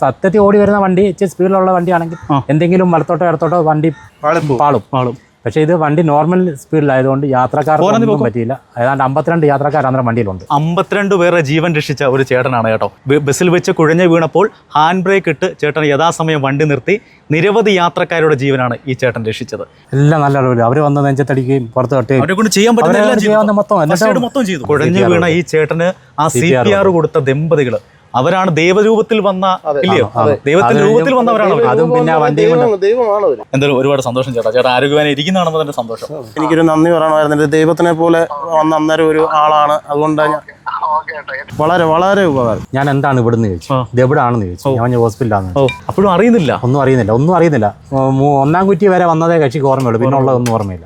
സത്യത്തിൽ ഓടി വരുന്ന വണ്ടി ഇച്ചിരി സ്പീഡിലുള്ള വണ്ടിയാണെങ്കിൽ. എന്തെങ്കിലും വലത്തോട്ടോ ഇടത്തോട്ടോ വണ്ടി പാളും. പാളും. പക്ഷേ ഇത് വണ്ടി നോർമൽ സ്പീഡിലായതുകൊണ്ട് യാത്രക്കാർക്ക് പറ്റിയില്ല. ഏതാണ്ട് അമ്പത്തിരണ്ട് യാത്രക്കാർ അന്നേരം വണ്ടിയിലുണ്ട്. അമ്പത്തിരണ്ട് പേരെ ജീവൻ രക്ഷിച്ച ഒരു ചേട്ടനാണ് കേട്ടോ. ബസ്സിൽ വെച്ച് കുഴഞ്ഞു വീണപ്പോൾ ഹാൻഡ് ബ്രേക്ക് ഇട്ട് ചേട്ടൻ യഥാസമയം വണ്ടി നിർത്തി നിരവധി യാത്രക്കാരുടെ ജീവനാണ് ഈ ചേട്ടൻ രക്ഷിച്ചത്. എല്ലാം നല്ല അളവിൽ അവർ വന്ന് നെഞ്ചത്തടിക്കുകയും പുറത്ത് തട്ടുകയും കുഴഞ്ഞു വീണ ഈ ചേട്ടന് ആ സി പി ആർ കൊടുത്ത ദമ്പതികൾ. അവരാണ് ദൈവരൂപത്തിൽ വന്ന ഇല്ലയോ? ദൈവത്തിന്റെ രൂപത്തിൽ വന്നവരാണ്. അതും പിന്നെ വണ്ടി ദൈവമാണ് എന്തായാലും ഒരുപാട് സന്തോഷം ചേട്ടാ. ചേട്ടാ ആരോഗ്യവാനെ ഇരിക്കുന്നതാണെന്ന് തന്നെ സന്തോഷം. എനിക്കൊരു നന്ദി പറയണമായിരുന്നു. ദൈവത്തിനെ പോലെ വന്ന അന്നേരം ഒരു ആളാണ്. അതുകൊണ്ടാണ് ഞാൻ വളരെ വളരെ ഉപകാരം. ഞാൻ എന്താണ് ഇവിടുന്ന് ചോദിച്ചു. ഇത് എവിടെയാണെന്ന് ചോദിച്ചു. ഞാൻ ഹോസ്പിറ്റലാണ് അപ്പോഴും അറിയുന്നില്ല? ഒന്നും അറിയുന്നില്ല. ഒന്നും അറിയുന്നില്ല. ഒന്നാം കുറ്റി വരെ വന്നതേ കക്ഷിക്ക് ഓർമ്മയുള്ളൂ. പിന്നെ ഉള്ളതൊന്നും ഓർമ്മയില്ല.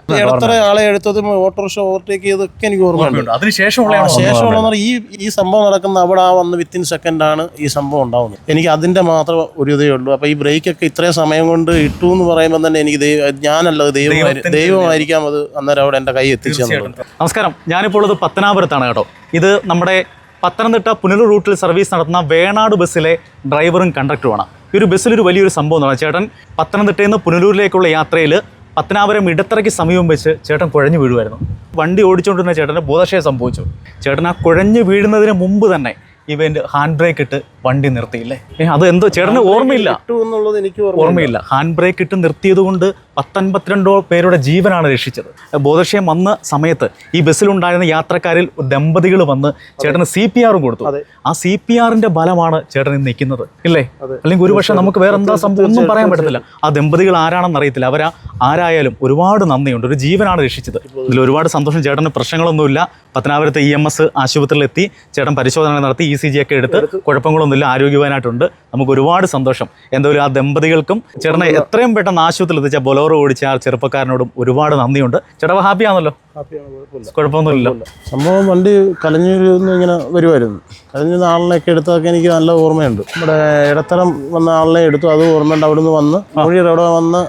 ആളെ എടുത്തതും ഓട്ടോറിക്ഷ ഓവർടേക്ക് ചെയ്തൊക്കെ എനിക്ക് ഓർമ്മയുണ്ട്. അതിനുശേഷമുള്ള ശേഷമുള്ള ഈ ഈ സംഭവം നടക്കുന്ന അവിടെ ആ വന്ന് വിത്തിൻ സെക്കൻഡാണ് ഈ സംഭവം ഉണ്ടാവുന്നത്. എനിക്ക് അതിന്റെ മാത്രം ഒരു ഇതേ ഉള്ളൂ. അപ്പൊ ഈ ബ്രേക്കൊക്കെ ഇത്രയും സമയം കൊണ്ട് ഇട്ടു എന്ന് പറയുമ്പോൾ തന്നെ എനിക്ക് ഞാനല്ല ദൈവം ദൈവമായിരിക്കാം അത് അന്നേരം അവിടെ എന്റെ കൈ എത്തിച്ചു നമസ്കാരം. ഞാനിപ്പോൾ ഉള്ളത് പത്തനാപുരത്താണ് കേട്ടോ. ഇത് നമ്മുടെ പത്തനംതിട്ട പുനലൂർ റൂട്ടിൽ സർവീസ് നടത്തുന്ന വേണാട് ബസ്സിലെ ഡ്രൈവറും കണ്ടക്ടറുമാണ്. ഈ ഒരു ബസ്സിലൊരു വലിയൊരു സംഭവം എന്ന് ചേട്ടൻ? പത്തനംതിട്ടയിൽ നിന്ന് പുനലൂരിലേക്കുള്ള യാത്രയിൽ പത്തനാപുരം ഇടത്തറയ്ക്ക് സമീപം വെച്ച് ചേട്ടൻ കുഴഞ്ഞു വീഴുമായിരുന്നു വണ്ടി ഓടിച്ചുകൊണ്ടിരുന്ന ചേട്ടന് ബോധക്ഷയം സംഭവിച്ചു. ചേട്ടൻ ആ കുഴഞ്ഞു വീഴുന്നതിന് മുമ്പ് തന്നെ ഇവന്റെ ഹാൻഡ് ബ്രേക്ക് ഇട്ട് വണ്ടി നിർത്തിയില്ലേ? അത് എന്തോ ചേട്ടന് ഓർമ്മയില്ല. എന്നുള്ളത് എനിക്ക് ഓർമ്മയില്ല. ഹാൻഡ് ബ്രേക്ക് ഇട്ട് നിർത്തിയത് കൊണ്ട് പത്തൊൻപത്തിരണ്ടോ പേരുടെ ജീവനാണ് രക്ഷിച്ചത്. ബോധക്ഷയം വന്ന സമയത്ത് ഈ ബസ്സിലുണ്ടായിരുന്ന യാത്രക്കാരിൽ ദമ്പതികൾ വന്ന് ചേട്ടന് സി പി ആറും കൊടുത്തു. ആ സി പി ആറിന്റെ ബലമാണ് ചേട്ടൻ നിൽക്കുന്നത്. ഇല്ലേ? അല്ലെങ്കിൽ ഒരുപക്ഷെ നമുക്ക് വേറെ എന്താ സംഭവം ഒന്നും പറയാൻ പറ്റത്തില്ല. ആ ദമ്പതികൾ ആരാണെന്ന് അറിയത്തില്ല. അവരാ ആരായാലും ഒരുപാട് നന്ദിയുണ്ട്. ഒരു ജീവനാണ് രക്ഷിച്ചത്. ഇതിൽ ഒരുപാട് സന്തോഷം. ചേട്ടന് പ്രശ്നങ്ങളൊന്നുമില്ല. പത്തനാപുരത്തെ ഇ എം എസ് ആശുപത്രിയിൽ എത്തി ചേട്ടൻ പരിശോധന നടത്തി ഇ സി ജി ഒക്കെ എടുത്ത് കുഴപ്പങ്ങളൊന്നുമില്ല ആരോഗ്യവാനായിട്ടുണ്ട്. നമുക്ക് ഒരുപാട് സന്തോഷം. എന്തായാലും ആ ദമ്പതികൾക്കും ചേട്ടനെ എത്രയും പെട്ടെന്ന് ആശുപത്രിയിൽ എത്തിച്ച ബൊലോറോ ഓടിച്ച ആ ചെറുപ്പക്കാരനോടും ഒരുപാട് നന്ദിയുണ്ട്. ചേട്ടാ ഹാപ്പി ആണല്ലോ കുഴപ്പമൊന്നുമില്ല. സംഭവം വണ്ടി കലഞ്ഞൂരിന്ന് ഇങ്ങനെ വരുമായിരുന്നു കലഞ്ഞു ആളിനെയൊക്കെ എടുത്തതൊക്കെ എനിക്ക് നല്ല ഓർമ്മയുണ്ട്. നമ്മുടെ ഇടത്തരം വന്ന ആളിനെ എടുത്തു. അത് ഓർമ്മയുണ്ട്. അവിടുന്ന് വന്ന് മൊഴിയുടെ അവിടെ വന്ന്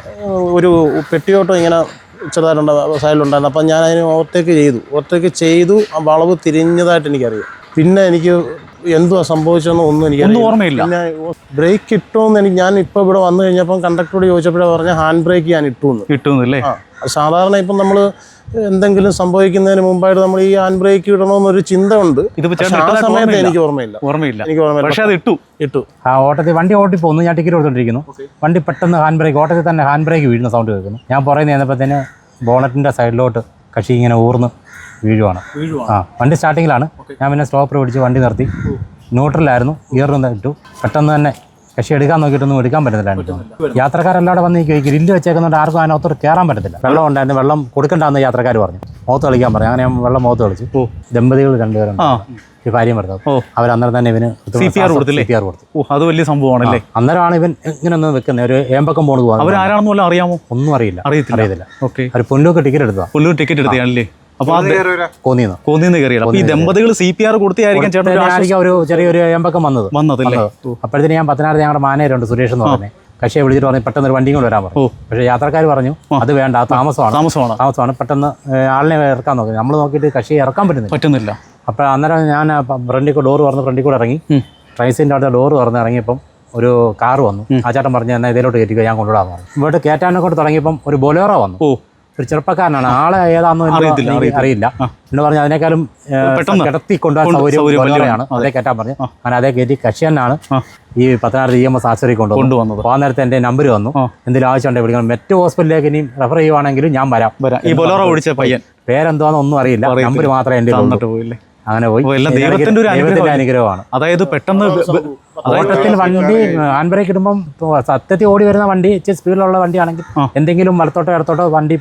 ഒരു പെട്ടിയോട്ടം ഇങ്ങനെ ചെറുതായിട്ടുണ്ടായിരുന്നു സൈഡിലുണ്ടായിരുന്നു. അപ്പം ഞാൻ അതിന് ഓവർടേക്ക് ചെയ്തു. ഓവർടേക്ക് ചെയ്തു. ആ വളവ് തിരിഞ്ഞതായിട്ട് എനിക്കറിയാം. പിന്നെ എനിക്ക് എന്തുവാ സംഭവിച്ചതെന്ന് ഒന്നും ഒന്നും ഓർമ്മയില്ല. പിന്നെ ബ്രേക്ക് ഇട്ടോന്ന് എനിക്ക് ഞാൻ ഇപ്പൊ ഇവിടെ വന്നു കഴിഞ്ഞപ്പോൾ കണ്ടക്ടറോട് ചോദിച്ചപ്പോഴേ പറഞ്ഞ ഹാൻഡ് ബ്രേക്ക് ഞാൻ ഇട്ടു ഇട്ടുന്നില്ലേ സാധാരണ ഇപ്പം നമ്മൾ എന്തെങ്കിലും സംഭവിക്കുന്നതിന് മുമ്പായിട്ട് നമ്മൾ ഈ ഹാൻഡ് ബ്രേക്ക് ഇടണമെന്നൊരു ചിന്ത ഉണ്ട് ഇതിപ്പോ ചേട്ടൻ ആ സമയത്ത് എനിക്ക് ഓർമ്മയില്ല. ഓർമ്മയില്ല. എനിക്ക് ഓർമ്മയില്ല. പക്ഷേ അത് ഇട്ടു. ഇട്ടു. ആ ഓട്ടത്തിൽ വണ്ടി ഓട്ടി പോകുന്നു ഞാൻ ടിക്കറ്റ് കൊടുത്തോണ്ടിരിക്കുന്നു. വണ്ടി പെട്ടെന്ന് ഹാൻഡ് ബ്രേക്ക് ഓട്ടത്തിൽ തന്നെ ഹാൻഡ് ബ്രേക്ക് വീഴുന്ന സൗണ്ട് കേൾക്കുന്നു. ഞാൻ പറയുന്നത് എന്നപ്പോൾ തന്നെ ബോണറ്റിന്റെ സൈഡിലോട്ട് കക്ഷി ഇങ്ങനെ ഊർന്ന് വീഴുവാണ്. ആ വണ്ടി സ്റ്റാർട്ടിങ്ങിലാണ്. ഞാൻ പിന്നെ സ്റ്റോപ്പർ പിടിച്ച് വണ്ടി നിർത്തി. ന്യൂട്രലായിരുന്നു ഗിയറിന് ഇട്ടു. പെട്ടെന്ന് തന്നെ കക്ഷി എടുക്കാൻ നോക്കിയിട്ടൊന്നും എടുക്കാൻ പറ്റത്തില്ലായിരുന്നു യാത്രക്കാരെല്ലാവരും വന്ന് നിൽക്കും ഈ ഗ്രില്ല് വെച്ചേക്കുന്നതുകൊണ്ട് ആർക്കും അതിനകത്ത് കയറാൻ പറ്റത്തില്ല. വെള്ളം ഉണ്ടായിരുന്നു. വെള്ളം കൊടുക്കണ്ടെന്ന് യാത്രക്കാർ പറഞ്ഞു. മുഖത്ത് കളിക്കാൻ പറഞ്ഞു. അങ്ങനെ ഞാൻ വെള്ളം മുഖത്ത് കളിച്ചു. ദമ്പതികൾ രണ്ടുപേരുണ്ട്. ഈ കാര്യം പറഞ്ഞത്. അവർ അന്നേരം തന്നെ ഇവന് കൊടുത്തു. അത് വലിയ സംഭവമാണല്ലേ? അന്നേരമാണ് ഇവൻ ഇങ്ങനെ ഒന്ന് വെക്കുന്നത് ഒരു ഏമ്പക്കം പോണത് പോകുന്നത് അവരാരാണെന്ന് അറിയാമോ? ഒന്നും അറിയില്ല. അറിയത്തില്ല. അറിയത്തില്ല. ഓക്കെ. അവർ പൊന്നൂക്ക് ടിക്കറ്റ് എടുത്തതാ. പുല്ലൂർ ടിക്കറ്റ് എടുത്തയാണല്ലേ അപ്പൊ ആ കോന്നിന്ന്. കോന്നിന്ന് കയറിയത്. അപ്പൊ ഈ ദമ്പതികൾ സി പി ആർ കൊടുത്തായിരിക്കും ചേട്ടൻ ഒരു ചെറിയൊരു എമ്പക്കം വന്നത്. വന്നത് അപ്പോഴത്തേന് ഞാൻ പത്തനാറ് ഞങ്ങളുടെ മാനേജരുണ്ട് സുരേഷ് എന്ന് പറഞ്ഞേ. കക്ഷിയെ വിളിച്ചിട്ട് പറഞ്ഞു പെട്ടെന്ന് ഒരു വണ്ടിയും കൊണ്ട് വരാൻ പറഞ്ഞു. പക്ഷേ യാത്രക്കാർ പറഞ്ഞു അത് വേണ്ട താമസമാണ്. താമസമാണ്. താമസമാണ്. പെട്ടെന്ന് ആളിനെ ഇറക്കാൻ നോക്കി. നമ്മൾ നോക്കിയിട്ട് കക്ഷിയെ ഇറക്കാൻ പറ്റുന്നില്ല. പറ്റുന്നില്ല. അപ്പോൾ അന്നേരം ഞാൻ ഫ്രണ്ടിൽ കൂടെ ഡോറ് തുറന്ന് ഫ്രണ്ടിൽ കൂടെ ഇറങ്ങി. ട്രൈസിന്റെ അവിടെ ഡോറ് തുറന്ന് ഇറങ്ങിയപ്പം ഒരു കാർ വന്നു. ആ ചേട്ടൻ പറഞ്ഞു എന്നാൽ ഇതിലോട്ട് കയറ്റിക്കോ ഞാൻ കൊണ്ടുവിടാൻ പറഞ്ഞു. ഇവിടെ കയറ്റാനെ കൊണ്ട് തുടങ്ങിയപ്പം ഒരു ബൊലേറോ വന്നു. ഓ. ഒരു ചെറുപ്പക്കാരനാണ്. ആളെ ഏതാണെന്ന് അറിയില്ല. എന്ന് പറഞ്ഞാൽ അതിനേക്കാളും ഏ, പെട്ടെന്ന് കിടത്തി കൊണ്ടുപോകാൻ കൊണ്ട് സൗകര്യം സൗകര്യം അതേ. കയറ്റാൻ പറഞ്ഞു. അങ്ങനെ അതേ കയറ്റി കക്ഷി ഈ പത്തനാറ് ഇ എം എസ് ആശുപത്രി കൊണ്ടുവന്നു കൊണ്ടുവന്നത്. പോകാൻ നേരത്തെ എന്റെ നമ്പർ വന്നു. എന്തെങ്കിലും ആവശ്യമുണ്ടെങ്കിൽ വിളിക്കണം. മറ്റു ഹോസ്പിറ്റലിലേക്ക് ഇനി റെഫർ ചെയ്യുവാണെങ്കിലും ഞാൻ വരാം. ഈ ബൊലോറോ ഓടിച്ച പയ്യൻ. പേരെന്തോന്നൊന്നും അറിയില്ല. നമ്പർ മാത്രമേ എന്റെ തന്നിട്ട് പോയില്ലേ? അങ്ങനെ പോയി. ഓ, എല്ലാം ദൈവത്തിന്റെ ഒരു ദൈവത്തിന്റെ അനുഗ്രഹമാണ്. അതായത് പെട്ടെന്ന് ഓട്ടത്തിൽ വണ്ടി ആൻബ്രേക്ക് ബ്രേക്ക് ഇടുമ്പം സത്യത്തിൽ ഓടി വരുന്ന വണ്ടി ഇച്ചിരി സ്പീഡിലുള്ള വണ്ടിയാണെങ്കിൽ. എന്തെങ്കിലും വലത്തോട്ടോ ഇടത്തോട്ടോ വണ്ടി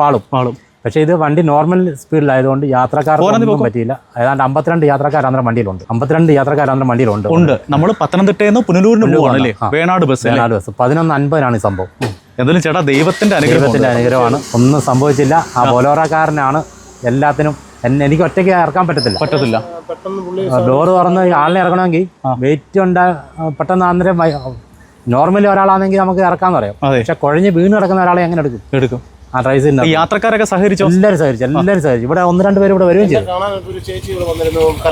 പാളും. പാളും. പക്ഷേ ഇത് വണ്ടി നോർമൽ സ്പീഡിലായതുകൊണ്ട് യാത്രക്കാർക്കൊന്നും പറ്റിയില്ല. ഏതാണ്ട് അമ്പത്തിരണ്ട് യാത്രക്കാർ വണ്ടിയിലുണ്ട്. അമ്പത്തിരണ്ട് യാത്രക്കാർ വണ്ടിയിലുണ്ട്. ഉണ്ട്. നമ്മൾ പത്തനംതിട്ടയിൽ നിന്ന് പുനലൂരിന് പോവാണല്ലേ. Venad bus Venad bus. പതിനൊന്ന് അൻപതിനാണ് ഈ സംഭവം. എന്തായാലും ചേട്ടാ ദൈവത്തിന്റെ അനുഗ്രഹത്തിന്റെ അനുഗ്രഹമാണ്. ഒന്നും സംഭവിച്ചില്ല. ആ. ബോലോറക്കാരനാണ് എല്ലാത്തിനും എന്നെ എനിക്ക് ഒറ്റയ്ക്ക് ഇറക്കാൻ പറ്റത്തില്ല. പറ്റത്തില്ല. പെട്ടെന്ന് പുള്ളി ഡോറ് തുറന്ന് ആളിനെ ഇറക്കണമെങ്കിൽ വെയിറ്റ് ഉണ്ട് പെട്ടെന്ന് അന്നേരം നോർമലി ഒരാളാണെങ്കിൽ നമുക്ക് ഇറക്കാന്ന് പറയാം. പക്ഷെ കുഴഞ്ഞ് വീണ് കിടക്കുന്ന ഒരാളെ എങ്ങനെ എടുക്കും? എടുക്കും. ആ ട്രൈസിന്റെ യാത്രക്കാരൊക്കെ സഹകരിച്ചു? എല്ലാവരും സഹകരിച്ചു എല്ലാവരും സഹകരിച്ചു. ഇവിടെ ഒന്ന് രണ്ട് പേര് ഇവിടെ വരികയും ചെയ്തു.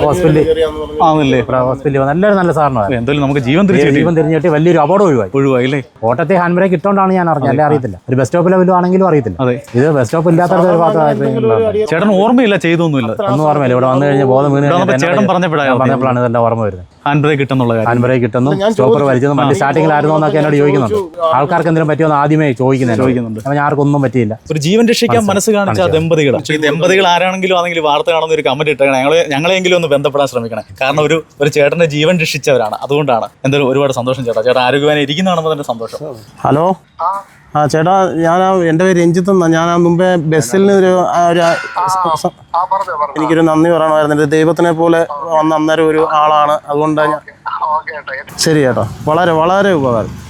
ഹോസ്പിറ്റലിൽ. ആണല്ലേ? ഹോസ്പിറ്റലിൽ വന്ന് എല്ലാവരും നല്ല സാറിനാണ് എന്തായാലും നമുക്ക് ജീവൻ തിരിച്ചു ജീവൻ തിരിഞ്ഞിട്ട് വലിയൊരു അപകടം ഒഴിവായി. ഒഴിവായി അല്ലേ ഓട്ടത്തെ ഹാൻഡ് ബ്രേക്ക് ഇട്ടോണ്ടാണ് ഞാൻ അറിഞ്ഞത്. അല്ലേ അറിയത്തില്ല. ഒരു ബസ് സ്റ്റോപ്പ് ലെവലും ആണെങ്കിലും അറിയത്തില്ല. അതെ. ഇത് ബസ് സ്റ്റോപ്പ് ഇല്ലാത്ത ഒരു ഭാഗത്ത് ചേട്ടൻ ഓർമ്മയില്ല ചെയ്തൊന്നുമില്ല. ഒന്നും ഓർമ്മയില്ല. ഇവിടെ വന്നു കഴിഞ്ഞാൽ ബോധം വീണ് ചേട്ടൻ പറഞ്ഞപ്പോഴാണ് ഇതെല്ലാം ഓർമ്മ വരുന്നത്. ഹാൻഡ് ബ്രേക്ക് കിട്ടുന്നുള്ള കാര്യം. ഹാൻഡ് ബ്രേക്ക് കിട്ടുന്നു സ്റ്റോപ്പർ വലിച്ചു വണ്ടി സ്റ്റാർട്ടിങ്ങിലായിരുന്നോ എന്നൊക്കെ എന്നോട് ചോദിക്കുന്നുണ്ട്. ആൾക്കാർക്ക് എന്തെങ്കിലും പറ്റിയോ എന്ന് ആദ്യമേ ചോദിക്കുന്നുണ്ട്. ചോദിക്കുന്നുണ്ട്. ഞാൻ ആർക്കൊന്നും പറ്റിയില്ല. ഒരു ജീവൻ രക്ഷിക്കാൻ മനസ്സ് കാണിച്ച ദമ്പതികൾ ഈ ദമ്പതികൾ ആരാണെങ്കിലും ആണെങ്കിലും വാർത്ത കാണുന്ന ഒരു കമന്റ് ഇട്ടേ ഞങ്ങളെ ഞങ്ങളെങ്കിലും ഒന്ന് ബന്ധപ്പെടാൻ ശ്രമിക്കണം. കാരണം ഒരു ഒരു ചേട്ടന്റെ ജീവൻ രക്ഷിച്ചവരാണ്. അതുകൊണ്ടാണ്. എന്തായാലും ഒരുപാട് സന്തോഷം ചേട്ടാ. ചേട്ടാ ആരോഗ്യവാനെ ഇരിക്കുന്നതാണെന്ന് തന്നെ സന്തോഷം ഹലോ ആ ചേട്ടാ ഞാൻ എന്റെ പേര് രഞ്ജിത്ത് എന്നാ. ഞാൻ ആ മുമ്പേ ബസ്സിൽ നിന്നൊരു ഒരു എനിക്കൊരു നന്ദി പറയണമായിരുന്നു. ദൈവത്തിനെ പോലെ വന്ന അന്നേരം ഒരു ആളാണ്. അതുകൊണ്ടാണ് ഞാൻ ശരി ചേട്ടാ. വളരെ വളരെ ഉപകാരം.